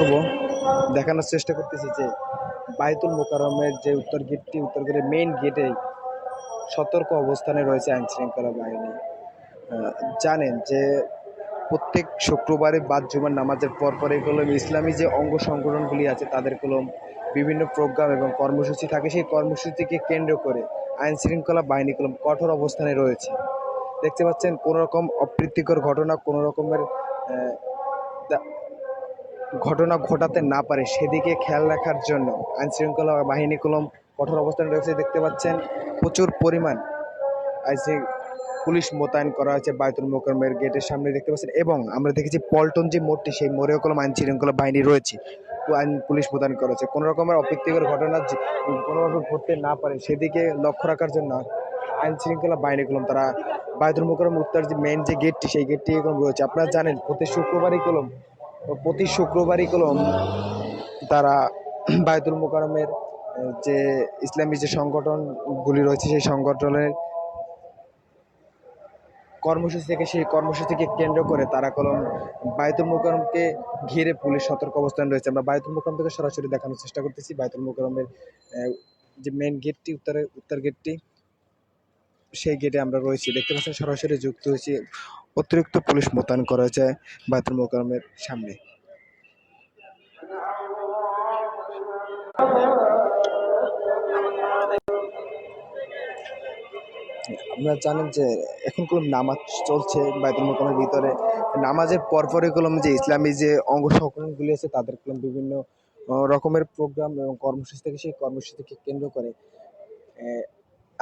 করব দেখানোর চেষ্টা করতেছি যে বায়তুল মোকাররমের যে উত্তর গেটটি, উত্তর গেটের মেইন গেটে সতর্ক অবস্থানে রয়েছে আইন শৃঙ্খলা বাহিনী জানেন যে প্রত্যেক শুক্রবারে বাদ জুমার নামাজের পর পরে কলম ইসলামী যে অঙ্গ সংগঠনগুলি আছে, তাদের কলম বিভিন্ন প্রোগ্রাম এবং কর্মসূচি থাকে। সেই কর্মসূচিকে কেন্দ্র করে আইন শৃঙ্খলা বাহিনী কলম কঠোর অবস্থানে রয়েছে। দেখতে পাচ্ছেন কোনো রকম অপ্রীতিকর ঘটনা কোনো রকমের ঘটনা ঘটাতে না পারে, সেদিকে খেয়াল রাখার জন্য আইন শৃঙ্খলা বাহিনী কলম কঠোর অবস্থানে রয়েছে। দেখতে পাচ্ছেন, প্রচুর পরিমাণ আইসি পুলিশ মোতায়েন করা হয়েছে বায়তুল মোকরমের গেটের সামনে দেখতে পাচ্ছেন এবং আমরা দেখেছি পল্টন যে মোড়টি, সেই মোড়েও কলম আইন শৃঙ্খলা বাহিনী রয়েছে। আইন পুলিশ মোতায়েন করা হয়েছে। কোনো রকমের অপ্রীতিকর ঘটনা কোনোভাবে ঘটতে না পারে, সেদিকে লক্ষ্য রাখার জন্য আইন শৃঙ্খলা বাহিনী কলম, তারা বায়তুল মোকারম উত্তর যে মেন যে গেটটি সেই গেটটি কলম রয়েছে। আপনারা জানেন, প্রতি শুক্রবারই কলম প্রতি শুক্রবারই কলম তারা বায়তুল মোকারমের যে ইসলামী যে সংগঠনগুলি রয়েছে, সেই সংগঠনের কর্মসূচি থেকে, সেই কর্মসূচিকে কেন্দ্র করে তারা কলম বায়তুল মোকারমকে ঘিরে পুলিশ সতর্ক অবস্থান রয়েছে। আমরা বায়তুল মোকারম থেকে সরাসরি দেখানোর চেষ্টা করতেছি। বায়তুল মোকারমের যে মেন গেটটি উত্তরে, উত্তর গেটটি সেই গেটে আমরা রয়েছি। দেখতে পাচ্ছেন সরাসরি যুক্ত হয়েছি। অতিরিক্ত পুলিশ মোতায়েন করা হয়েছে বায়তুল মোকারমের সামনে। আপনারা জানেন যে এখন কলম নামাজ চলছে বায়তুল মোকামের ভিতরে। নামাজের পরপরই কলম যে ইসলামী যে অঙ্গ সংগঠনগুলি আছে, তাদের কলম বিভিন্ন রকমের প্রোগ্রাম এবং কর্মসূচি থেকে সেই কর্মসূচিকে কেন্দ্র করে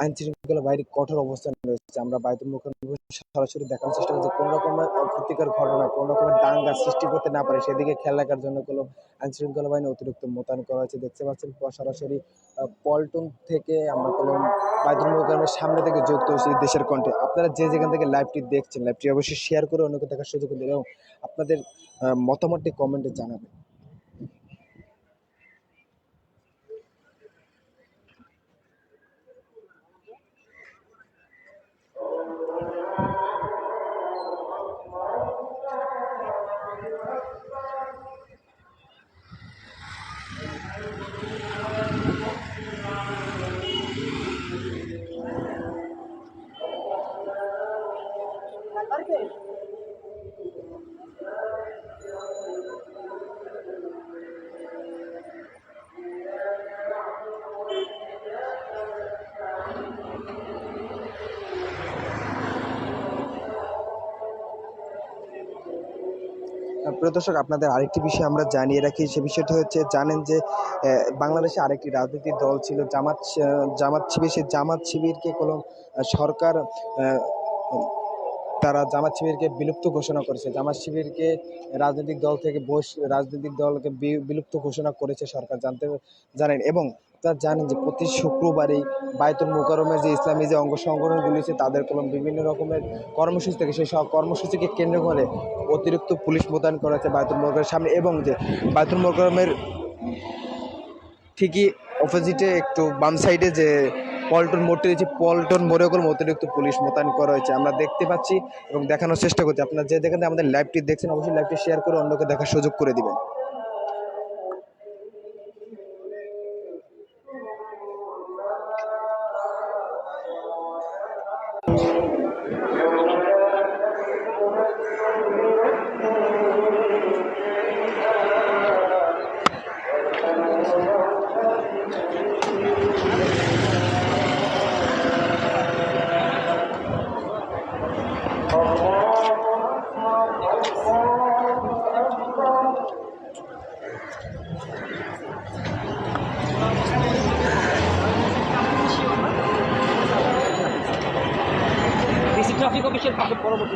আইন শৃঙ্খলা বাইরে কঠোর অবস্থান রয়েছে। আমরা বায়তুল সরাসরি দেখানোর চেষ্টা করছি, কোনো রকমের অপ্রীতিকর ঘটনা, কোনো রকমের দাঙ্গা সৃষ্টি করতে না পারে, সেদিকে খেয়াল রাখার জন্য কলম আইন শৃঙ্খলা বাহিনী অতিরিক্ত মোতায়েন করা হয়েছে। দেখতে পাচ্ছেন সরাসরি পল্টন থেকে আমরা কলম বায়তুল মোকামের সামনে থেকে যুক্ত হয়েছি দেশের কণ্ঠে। আপনারা যে যেখান থেকে লাইভটি দেখছেন, লাইভটি অবশ্যই শেয়ার করে অন্যকে দেখার সুযোগ দিন এবং আপনাদের মতামতটি কমেন্টে জানাবেন। প্রিয় দর্শক, আপনাদের আরেকটি বিষয় আমরা জানিয়ে রাখি। সে বিষয়টি হচ্ছে, জানেন যে বাংলাদেশে আরেকটি রাজনৈতিক দল ছিল, জামাত জামাত শিবির। সেই জামাত শিবিরকে কোনো সরকার তারা জামাত শিবিরকে বিলুপ্ত ঘোষণা করেছে। জামাত শিবিরকে রাজনৈতিক দল থেকে বস, রাজনৈতিক দলকে বিলুপ্ত ঘোষণা করেছে সরকার, জানতে, জানেন। এবং আপনারা জানেন যে প্রতি শুক্রবারই বায়তুল মুকারমের যে ইসলামী যে অঙ্গ সংগঠনগুলি আছে তাদের কলম বিভিন্ন রকমের কর্মসূচি থেকে। সেই সব কর্মসূচিকে কেন্দ্র করে অতিরিক্ত পুলিশ মোতায়েন করা হয়েছে বায়তুল মোকারমের সামনে এবং যে বায়তুল মোকারমের ঠিকই অপোজিটে একটু বাম সাইডে যে পল্টন মোড়টি রয়েছে, পল্টন মোড়ে কোনো অতিরিক্ত পুলিশ মোতায়েন করা হয়েছে। আমরা দেখতে পাচ্ছি এবং দেখানোর চেষ্টা করছি। আপনারা যে দেখেন আমাদের লাইভটি দেখছেন, অবশ্যই লাইভটি শেয়ার করে অন্যকে দেখার সুযোগ করে দিবেন। বিশ্বের পাশে পরবর্তী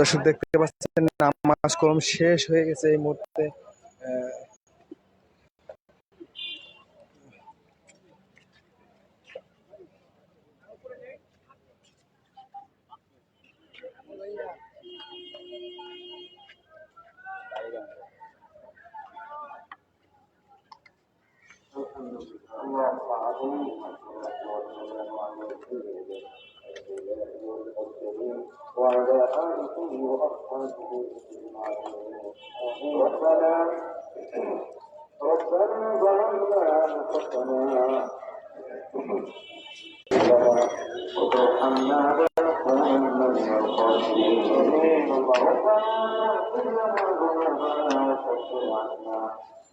দর্শক দেখতে পাচ্ছেন নামাজ কলম শেষ হয়ে গেছে এই মুহূর্তে। وعلى آله وأصحابه ربنا ربنا ظلمنا أنفسنا وترحمنا لنكونن من الخاسرين ربنا اغفر لنا ذنوبنا وكفر عنا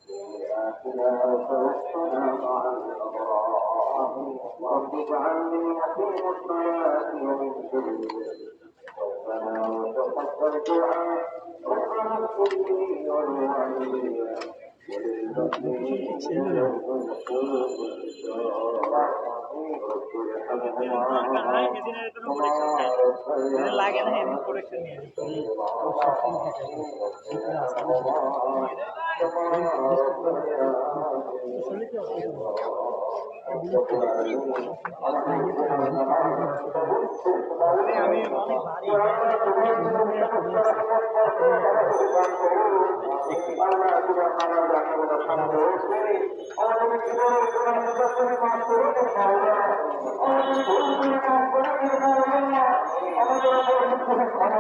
سيئاتنا وتوفنا مع الأبرار رب اجعلني مقيم الصلاة ومن ذريتي ربنا وتقبل دعاء ربنا اغفر لي ولوالدي وللمؤمنين يوم القيامة رب ارحمهما كما লাগে না এমনি প্রোডাকশন নিয়ে আমি অনেক ভারী হ্যাঁ দেশের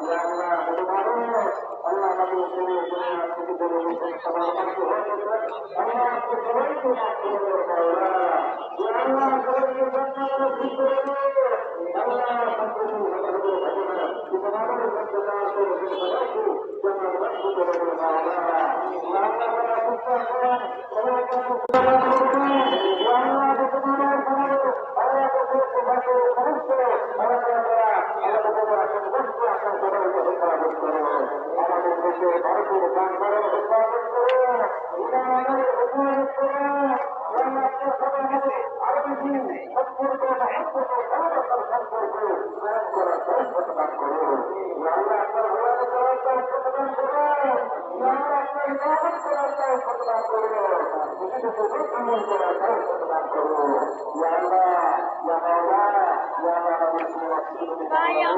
যে আল্লাহ এত ভালো আল্লাহ আমাদের উপরে উপরে আপনাকে বলে দিচ্ছেন সবার কাছে আল্লাহ আপনি সবাইকে মাফ করে দেবেন আল্লাহ সবাইকে জন্মানো ঠিক করে দেবেন আল্লাহ সকল আমাদের ঘটনা তোমাদের ঘটনা করে সবাইকে জন্মানো ঠিক করে দেবেন আল্লাহ আল্লাহ সবাইকে সবাইকে ভরপুর দান করো উৎপাদন করো আমাদের উন্নয়ন করো আরও বেশি সম্পর্ক সম্পর্ক সমাবেশন সম্পর্ক দান করা সম্পর্ক দান করো আপনার ভোলার করার তার প্রদান করো আপনার গ্রহণ করার তার প্রদান করো আমল করার তার প্রদান করো আল্লাহ ইয়া মাওলানা ইয়া মাওলানা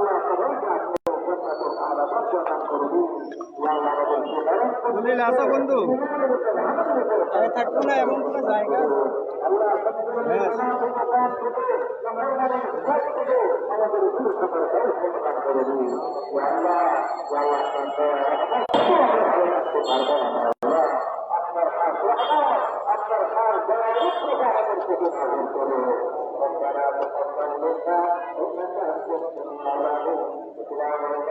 হোটেলে আসো বন্ধু। আরে থাকব না এমন কোনো জায়গা আপনার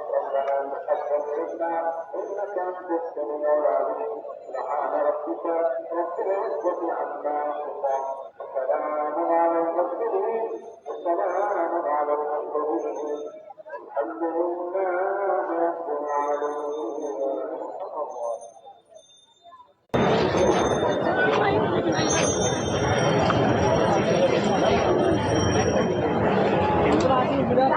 ربنا تقبل منا انك